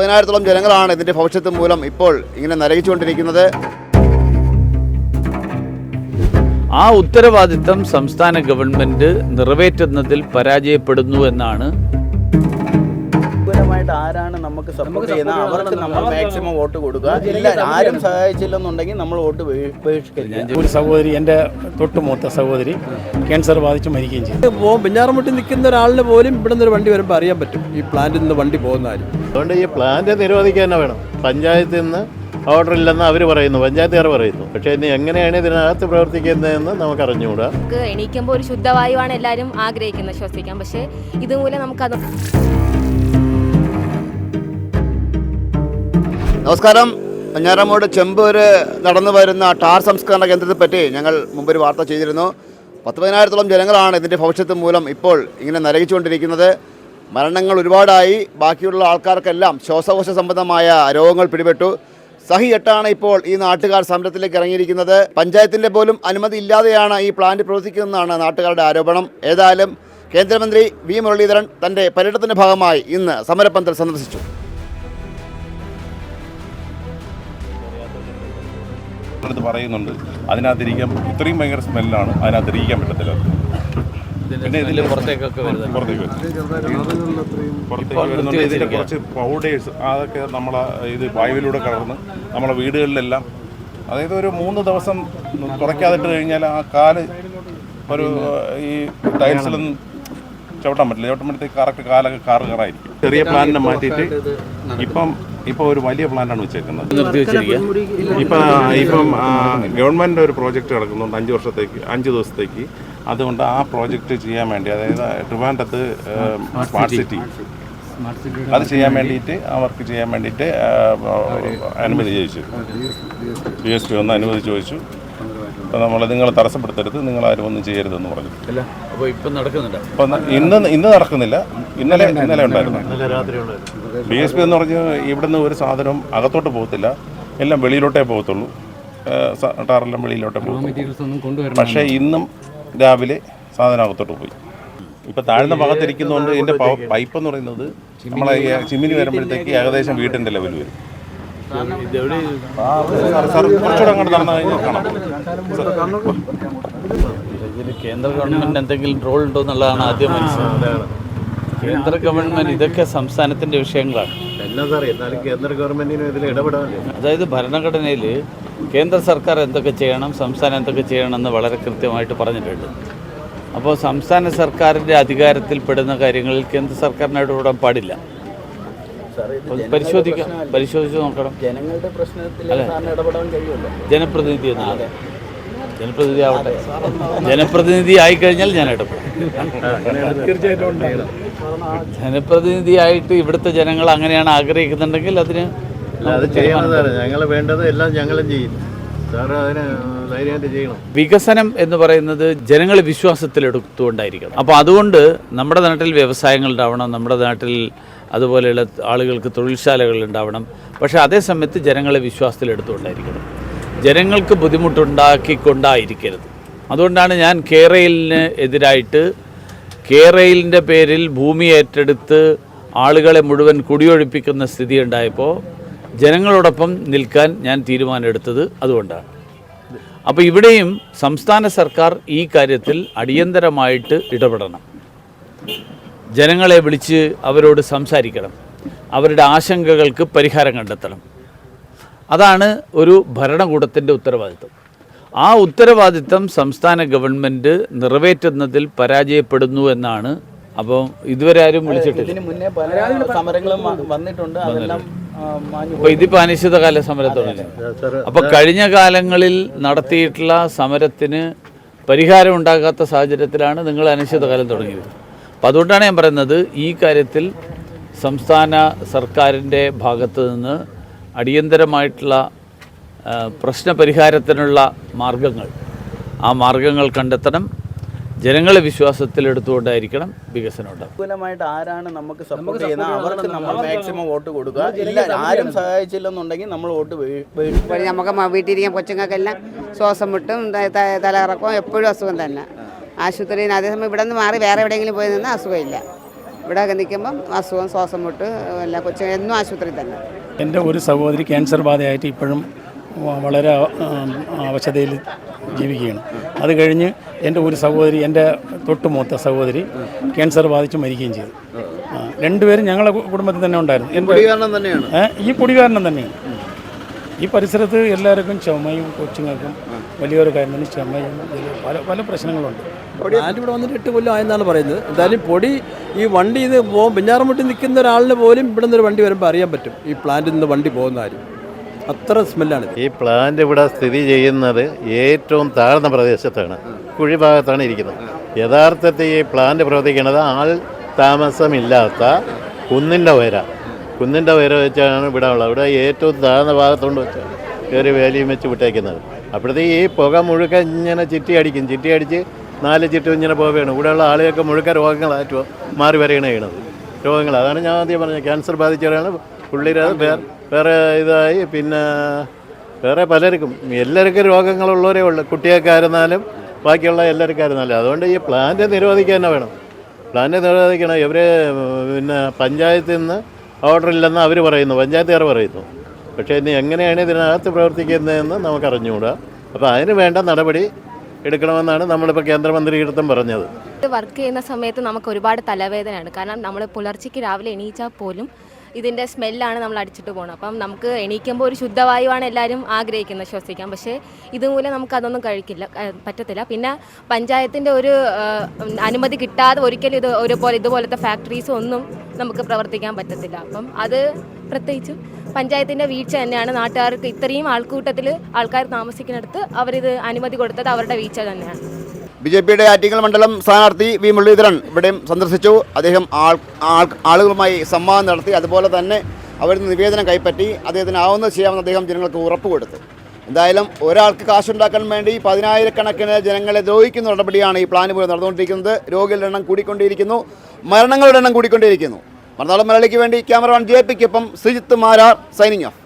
പതിനായിരത്തോളം ജനങ്ങളാണ് ഇതിന്റെ ഭവിഷ്യത്ത് മൂലം ഇപ്പോൾ ഇങ്ങനെ നരകിച്ചുകൊണ്ടിരിക്കുന്നത്. ആ ഉത്തരവാദിത്തം സംസ്ഥാന ഗവൺമെന്റ് നിറവേറ്റുന്നതിൽ പരാജയപ്പെടുന്നു എന്നാണ് പരമായിട്ട് ആരാണ് നമുക്ക് സപ്പോർട്ട് ചെയ്യുന്നത്? അവർക്ക് നമ്മൾ മാക്സിമം വോട്ട് കൊടുക്കുക. ഇല്ല ആരും സഹായിച്ചില്ലെന്നുണ്ടെങ്കിൽ നമ്മൾ വോട്ട് ബഹി- ബഹിഷ്കരിക്കുക ഒരു സഹോദരി എന്റെ തൊട്ട് മൂത്ത സഹോദരി ക്യാൻസർ ബാധിച്ച് മരിക്കുകയും ചെയ്തു. പിഞ്ഞാറമുട്ടി നിൽക്കുന്ന ഒരാളിന് പോലും ഇവിടെ നിന്ന് ഒരു വണ്ടി വരുമ്പോൾ അറിയാൻ പറ്റും ഈ പ്ലാന്റിൽ നിന്ന് വണ്ടി പോകുന്ന ആരും അതുകൊണ്ട് ഈ പ്ലാന്റ് നിരോധിക്കുക തന്നെ വേണം. പഞ്ചായത്തിൽ നിന്ന് ഓർഡർ ഇല്ലെന്ന് അവർ പറയുന്നു. പഞ്ചായത്തുകാർ പറയുന്നു. പക്ഷേ ഇനി എങ്ങനെയാണ് ഇതിനകത്ത് പ്രവർത്തിക്കുന്നതെന്ന് നമുക്ക് അറിഞ്ഞുകൂടാ നമുക്ക് എണീക്കുമ്പോൾ ഒരു ശുദ്ധവായുവാണ് എല്ലാവരും ആഗ്രഹിക്കുന്നത് ശ്വസിക്കാൻ. പക്ഷേ ഇതുമൂലം നമുക്കത് നമസ്കാരം. പഞ്ഞാറമ്മൂട് ചെമ്പൂര് നടന്നു വരുന്ന ടാർ സംസ്കരണ കേന്ദ്രത്തെ പറ്റി ഞങ്ങൾ മുമ്പൊരു വാർത്ത ചെയ്തിരുന്നു. പത്ത് പതിനായിരത്തോളം ജനങ്ങളാണ് ഇതിന്റെ ഭവിഷ്യത്ത് മൂലം ഇപ്പോൾ ഇങ്ങനെ നരകിച്ചുകൊണ്ടിരിക്കുന്നത്. മരണങ്ങൾ ഒരുപാടായി. ബാക്കിയുള്ള ആൾക്കാർക്കെല്ലാം ശ്വാസകോശ സംബന്ധമായ രോഗങ്ങൾ പിടിപെട്ടു. സഹി എട്ടാണ് ഇപ്പോൾ ഈ നാട്ടുകാർ സമരത്തിലേക്ക് ഇറങ്ങിയിരിക്കുന്നത്. പഞ്ചായത്തിന്റെ പോലും അനുമതി ഇല്ലാതെയാണ് ഈ പ്ലാന്റ് പ്രവർത്തിക്കുന്നതെന്നാണ് നാട്ടുകാരുടെ ആരോപണം. ഏതായാലും കേന്ദ്രമന്ത്രി വി മുരളീധരൻ തന്റെ പര്യടനത്തിന്റെ ഭാഗമായി ഇന്ന് സമരപന്തൽ സന്ദർശിച്ചു. അടുത്ത് പറയുന്നുണ്ട്. അതിനകത്തിരിക്കാൻ ഇത്രയും ഭയങ്കര സ്മെല്ലാണ്. അതിനകത്തിരിക്കാൻ പറ്റത്തില്ല. പിന്നെ ഇതിൽ പുറത്തേക്കൊക്കെ പുറത്തേക്ക്. പുറത്തേക്ക് വരുന്നുണ്ട് ഇതിന്റെ കുറച്ച് പൗഡേഴ്സ് അതൊക്കെ നമ്മളെ ഇത് വായുവിലൂടെ കടന്ന് നമ്മളെ വീടുകളിലെല്ലാം അതായത് ഒരു മൂന്ന് ദിവസം കുറയ്ക്കാതിട്ട് കഴിഞ്ഞാൽ ആ കാൽ ഒരു ഈ ടൈൽസിലൊന്നും ചവിട്ടാൻ പറ്റില്ല. ചവിട്ടുമ്പോഴത്തേക്ക് കറക്റ്റ് കാലൊക്കെ കാറ് കറായിരിക്കും ചെറിയ പ്ലാനിനെ മാറ്റിയിട്ട് ഇപ്പം ഇപ്പം ഒരു വലിയ പ്ലാനാണ് വെച്ചേക്കുന്നത്. ഇപ്പം ഇപ്പം ഗവൺമെന്റ് ഒരു പ്രോജക്റ്റ് കിടക്കുന്നുണ്ട് അഞ്ച് വർഷത്തേക്ക് അഞ്ച് ദിവസത്തേക്ക്. അതുകൊണ്ട് ആ പ്രോജക്റ്റ് ചെയ്യാൻ വേണ്ടി അതായത് ട്രിവാൻഡത്ത് സ്മാർട്ട് സിറ്റി അത് ചെയ്യാൻ വേണ്ടിയിട്ട് അവർക്ക് ചെയ്യാൻ വേണ്ടിയിട്ട് ആ, അനുമതി ചോദിച്ചു. പി എസ് പി ഒന്ന് അനുമതി ചോദിച്ചു. നമ്മൾ നിങ്ങൾ തടസ്സപ്പെടുത്തരുത് നിങ്ങൾ ആരും ഒന്നും ചെയ്യരുതെന്ന് പറഞ്ഞു. അല്ല അപ്പോൾ ഇപ്പം നടക്കുന്നുണ്ട്. അപ്പം ഇന്ന് ഇന്ന് നടക്കുന്നില്ല. ഇന്നലെ ഇന്നലെ ഉണ്ടായിരുന്നു. ബി എസ് പി എന്ന് പറഞ്ഞ് ഇവിടുന്ന് ഒരു സാധനവും അകത്തോട്ട് പോകത്തില്ല. എല്ലാം വെളിയിലോട്ടേ പോകത്തുള്ളൂ. ടാറെല്ലാം വെളിയിലോട്ടേ പോകത്തുള്ളൂ. പക്ഷേ ഇന്നും രാവിലെ സാധനം അകത്തോട്ട് പോയി. ഇപ്പം താഴ്ന്ന ഭാഗത്തിരിക്കുന്നതുകൊണ്ട് ഇതിന്റെ പൈപ്പ് എന്ന് പറയുന്നത് നമ്മളെ ചിമ്മിനി വരുമ്പോഴത്തേക്ക് ഏകദേശം വീട്ടിന്റെ ലെവൽ വരും. സാർ സാർ കുറച്ചുകൂടെ അങ്ങോട്ട് നടന്നു കഴിഞ്ഞാൽ കാണാം. ഇതിൽ കേന്ദ്ര ഗവൺമെന്റ് എന്തെങ്കിലും റോൾ ഉണ്ടോ എന്നുള്ളതാണ് ആദ്യം മനസ്സിലാക്കുന്നത് കേന്ദ്ര ഗവൺമെന്റ് ഇതൊക്കെ സംസ്ഥാനത്തിന്റെ വിഷയങ്ങളാണ്. കേന്ദ്ര ഗവൺമെന്റിനും ഇതിൽ ഇടപെടാൻ അതായത് ഭരണഘടനയിൽ കേന്ദ്ര സർക്കാർ എന്തൊക്കെ ചെയ്യണം സംസ്ഥാനം എന്തൊക്കെ ചെയ്യണം എന്ന് വളരെ കൃത്യമായിട്ട് പറഞ്ഞിട്ടുണ്ട്. അപ്പോൾ സംസ്ഥാന സർക്കാരിന്റെ അധികാരത്തിൽപ്പെടുന്ന കാര്യങ്ങളിൽ കേന്ദ്ര സർക്കാരിനായിട്ട് ഇടപെടാൻ പാടില്ല. പരിശോധിക്കാം. പരിശോധിച്ച് നോക്കണം. ജനങ്ങളുടെ പ്രശ്നത്തിൽ ഇടപെടാൻ കഴിയുമല്ലോ? ജനപ്രതിനിധി എന്നാണ് ജനപ്രതിനിധി ആവട്ടെ. ജനപ്രതിനിധി ആയിക്കഴിഞ്ഞാൽ ഞാൻ ഇടപെടും. ജനപ്രതിനിധിയായിട്ട് ഇവിടുത്തെ ജനങ്ങൾ അങ്ങനെയാണ് ആഗ്രഹിക്കുന്നുണ്ടെങ്കിൽ അതിന് ഞങ്ങൾ വേണ്ടത് എല്ലാം ഞങ്ങളും ചെയ്യും. വികസനം എന്ന് പറയുന്നത് ജനങ്ങളെ വിശ്വാസത്തിലെടുത്തുകൊണ്ടായിരിക്കണം. അപ്പോൾ അതുകൊണ്ട് നമ്മുടെ നാട്ടിൽ വ്യവസായങ്ങൾ ഉണ്ടാവണം നമ്മുടെ നാട്ടിൽ അതുപോലെയുള്ള ആളുകൾക്ക് തൊഴിൽശാലകൾ ഉണ്ടാവണം. പക്ഷേ അതേ സമയത്ത് ജനങ്ങളെ വിശ്വാസത്തിലെടുത്തുകൊണ്ടായിരിക്കണം ജനങ്ങൾക്ക് ബുദ്ധിമുട്ടുണ്ടാക്കിക്കൊണ്ടായിരിക്കരുത്. അതുകൊണ്ടാണ് ഞാൻ കേരളിന് എതിരായിട്ട് കേരളിന്റെ പേരിൽ ഭൂമി ഏറ്റെടുത്ത് ആളുകളെ മുഴുവൻ കുടിയൊഴിപ്പിക്കുന്ന സ്ഥിതി ഉണ്ടായപ്പോൾ ജനങ്ങളോടൊപ്പം നിൽക്കാൻ ഞാൻ തീരുമാനമെടുത്തത് അതുകൊണ്ടാണ്. അപ്പോൾ ഇവിടെയും സംസ്ഥാന സർക്കാർ ഈ കാര്യത്തിൽ അടിയന്തരമായിട്ട് ഇടപെടണം. ജനങ്ങളെ വിളിച്ച് അവരോട് സംസാരിക്കണം. അവരുടെ ആശങ്കകൾക്ക് പരിഹാരം കണ്ടെത്തണം. അതാണ് ഒരു ഭരണകൂടത്തിന്റെ ഉത്തരവാദിത്വം. ആ ഉത്തരവാദിത്തം സംസ്ഥാന ഗവൺമെന്റ് നിറവേറ്റുന്നതിൽ പരാജയപ്പെടുന്നു എന്നാണ് അപ്പോൾ ഇതുവരെ ആരും വിളിച്ചിട്ടില്ല. സമരങ്ങളും വന്നിട്ടുണ്ട്. അതെല്ലാം അനിശ്ചിതകാല സമരത്തോടെ തുടങ്ങി അപ്പോൾ കഴിഞ്ഞ കാലങ്ങളിൽ നടത്തിയിട്ടുള്ള സമരത്തിന് പരിഹാരം ഉണ്ടാകാത്ത സാഹചര്യത്തിലാണ് നിങ്ങൾ അനിശ്ചിതകാലം തുടങ്ങിയത്. അപ്പം അതുകൊണ്ടാണ് ഞാൻ പറയുന്നത് ഈ കാര്യത്തിൽ സംസ്ഥാന സർക്കാരിന്റെ ഭാഗത്ത് നിന്ന് അടിയന്തരമായിട്ടുള്ള പ്രശ്ന പ്രശ്നപരിഹാരത്തിനുള്ള മാർഗങ്ങൾ ആ മാർഗങ്ങൾ കണ്ടെത്തണം. ജനങ്ങളെ വിശ്വാസത്തിലെടുത്തുകൊണ്ടായിരിക്കണം വികസനം ഉണ്ടാകും അനുകൂലമായിട്ട് ആരാണ് നമുക്ക് സപ്പോർട്ട് ചെയ്യുന്നത്? അവർക്ക് നമ്മൾ മാക്സിമം വോട്ട് കൊടുക്കുക. ഇല്ല ആരും സഹായിച്ചില്ലെന്നുണ്ടെങ്കിൽ നമ്മൾ വോട്ട് ഇപ്പോൾ നമുക്ക് വീട്ടിലിരിക്കാൻ കൊച്ചുങ്ങൾക്കെല്ലാം ശ്വാസം മുട്ടും തലകറക്കവും എപ്പോഴും അസുഖം തന്നെ. ആശുപത്രിയിൽ നിന്ന് അതേസമയം ഇവിടെ നിന്ന് മാറി വേറെ എവിടെയെങ്കിലും പോയി നിന്ന് അസുഖമില്ല. ഇവിടെ നിൽക്കുമ്പം അസുഖം ശ്വാസം മുട്ട് അല്ല കൊച്ചു എന്നും ആശുപത്രി തന്നെ. എന്റെ ഒരു സഹോദരി ക്യാൻസർ ബാധയായിട്ട് ഇപ്പോഴും വളരെ അവശതയിൽ ജീവിക്കുകയാണ്. അത് കഴിഞ്ഞ് എന്റെ ഒരു സഹോദരി എന്റെ തൊട്ടുമൂത്ത സഹോദരി ക്യാൻസർ ബാധിച്ച് മരിക്കുകയും ചെയ്തു. രണ്ടുപേരും ഞങ്ങളുടെ കുടുംബത്തിൽ തന്നെ ഉണ്ടായിരുന്നു. ഈ കുടികാരണം തന്നെയാണ്. ഈ പരിസരത്ത് എല്ലാവർക്കും ചുമയും കൊച്ചുങ്ങൾക്കും വലിയൊരു കാര്യത്തിന് ചുമയും പല പല പ്രശ്നങ്ങളുണ്ട്. പ്ലാന്റ് ഇവിടെ വന്നിട്ട് എട്ട് കൊല്ലം ആയെന്നാണ് പറയുന്നത്. എന്തായാലും പൊടി ഈ വണ്ടി ഇത് പോകും. പിഞ്ഞാറമുട്ടി നിൽക്കുന്ന ഒരാളിന് പോലും ഇവിടെ നിന്നൊരു വണ്ടി വരുമ്പോൾ അറിയാൻ പറ്റും. ഈ പ്ലാന്റിൽ നിന്ന് വണ്ടി പോകുന്ന കാര്യം. അത്ര സ്മെല്ലാണ് ഈ പ്ലാന്റ് ഇവിടെ സ്ഥിതി ചെയ്യുന്നത് ഏറ്റവും താഴ്ന്ന പ്രദേശത്താണ്. കുഴിഭാഗത്താണ് ഇരിക്കുന്നത്. യഥാർത്ഥത്തിൽ ഈ പ്ലാന്റ് പ്രവർത്തിക്കുന്നത് ആൾ താമസമില്ലാത്ത കുന്നിന്റെ ഉയര. കുന്നിന്റെ ഉയരം വെച്ചാണ് ഇവിടെ ഉള്ളത്. ഇവിടെ ഏറ്റവും താഴ്ന്ന ഭാഗത്തുകൊണ്ട് വെച്ച് കയറി വേലിയും വെച്ച് വിട്ടേക്കുന്നത്. അപ്പോഴത്തേക്ക് ഈ പുക മുഴുക്ക ഇങ്ങനെ ചിറ്റി അടിക്കും. ചിട്ടി അടിച്ച് നാല് ചുറ്റും ഇങ്ങനെ പോവുകയാണ് ഇവിടെയുള്ള ആളുകൾക്ക് മുഴുക്ക രോഗങ്ങളായിട്ട് മാറി വരികയാണ് ചെയ്യണത് രോഗങ്ങൾ. അതാണ് ഞാൻ ആദ്യം പറഞ്ഞത്. ക്യാൻസർ ബാധിച്ചവരാണ്. പുള്ളിരത് വേറെ വേറെ ഇതായി. പിന്നെ വേറെ പലർക്കും. എല്ലാവർക്കും രോഗങ്ങളുള്ളവരേ ഉള്ളൂ. കുട്ടികൾക്കായിരുന്നാലും ബാക്കിയുള്ള എല്ലാവർക്കായിരുന്നാലും. അതുകൊണ്ട് ഈ പ്ലാന്റ് നിരോധിക്കുക തന്നെ വേണം. പ്ലാന്റ് നിരോധിക്കണം. ഇവർ പിന്നെ പഞ്ചായത്തിൽ നിന്ന് ഓർഡർ ഇല്ലെന്ന് അവർ പറയുന്നു പഞ്ചായത്തുകാർ പറയുന്നു. പക്ഷേ ഇനി എങ്ങനെയാണ് ഇതിനകത്ത് പ്രവർത്തിക്കുന്നതെന്ന് നമുക്ക് അറിഞ്ഞുകൂടാ അപ്പോൾ അതിന് വേണ്ട നടപടി എടുക്കണമെന്നാണ് നമ്മളിപ്പോൾ കേന്ദ്രമന്ത്രിയിടത്തും പറഞ്ഞത്. ഇത് വർക്ക് ചെയ്യുന്ന സമയത്ത് നമുക്ക് ഒരുപാട് തലവേദനയാണ്. കാരണം നമ്മൾ പുലർച്ചയ്ക്ക് രാവിലെ എണീച്ചാൽ പോലും ഇതിന്റെ സ്മെല്ലാണ് നമ്മൾ അടിച്ചിട്ട് പോകുന്നത് അപ്പം നമുക്ക് എണീക്കുമ്പോൾ ഒരു ശുദ്ധവായുവാണ് എല്ലാവരും ആഗ്രഹിക്കുന്നത് ശ്വസിക്കാൻ. പക്ഷേ ഇതുമൂലം നമുക്ക് അതൊന്നും കഴിക്കില്ല പറ്റത്തില്ല. പിന്നെ പഞ്ചായത്തിന്റെ ഒരു അനുമതി കിട്ടാതെ ഒരിക്കലും ഇത് ഒരുപോലെ ഇതുപോലത്തെ ഫാക്ടറീസ് ഒന്നും നമുക്ക് പ്രവർത്തിക്കാൻ പറ്റത്തില്ല. അപ്പം അത് പ്രത്യേകിച്ചും പഞ്ചായത്തിന്റെ വീഴ്ച തന്നെയാണ്. നാട്ടുകാർക്ക് ഇത്രയും ആൾക്കൂട്ടത്തിൽ ആൾക്കാർ താമസിക്കുന്നിടത്ത് അവരിത് അനുമതി കൊടുത്തത് അവരുടെ വീഴ്ച തന്നെയാണ്. ബി ജെ പിയുടെ ആറ്റിങ്ങൽ മണ്ഡലം സ്ഥാനാർത്ഥി വി മുരളീധരൻ ഇവിടെയും സന്ദർശിച്ചു. അദ്ദേഹം ആളുകളുമായി സംവാദം നടത്തി അതുപോലെ തന്നെ അവരിൽ നിവേദനം കൈപ്പറ്റി അദ്ദേഹത്തിന് ആവുന്നത് ചെയ്യാമെന്ന് അദ്ദേഹം ജനങ്ങൾക്ക് ഉറപ്പ് കൊടുത്തു. എന്തായാലും ഒരാൾക്ക് കാശുണ്ടാക്കാൻ വേണ്ടി പതിനായിരക്കണക്കിന് ജനങ്ങളെ ദ്രോഹിക്കുന്ന നടപടിയാണ് ഈ പ്ലാൻ പോലെ നടന്നുകൊണ്ടിരിക്കുന്നത്. രോഗികളുടെ എണ്ണം കൂടിക്കൊണ്ടിരിക്കുന്നു. മരണങ്ങളുടെ എണ്ണം കൂടിക്കൊണ്ടിരിക്കുന്നു. മറുനാടൻ മലയാളിക്ക് വേണ്ടി ക്യാമറമാൻ ജെ പിക്കൊപ്പം ശ്രീജിത്ത് മാരാർ സൈനിങ് ഓഫ്.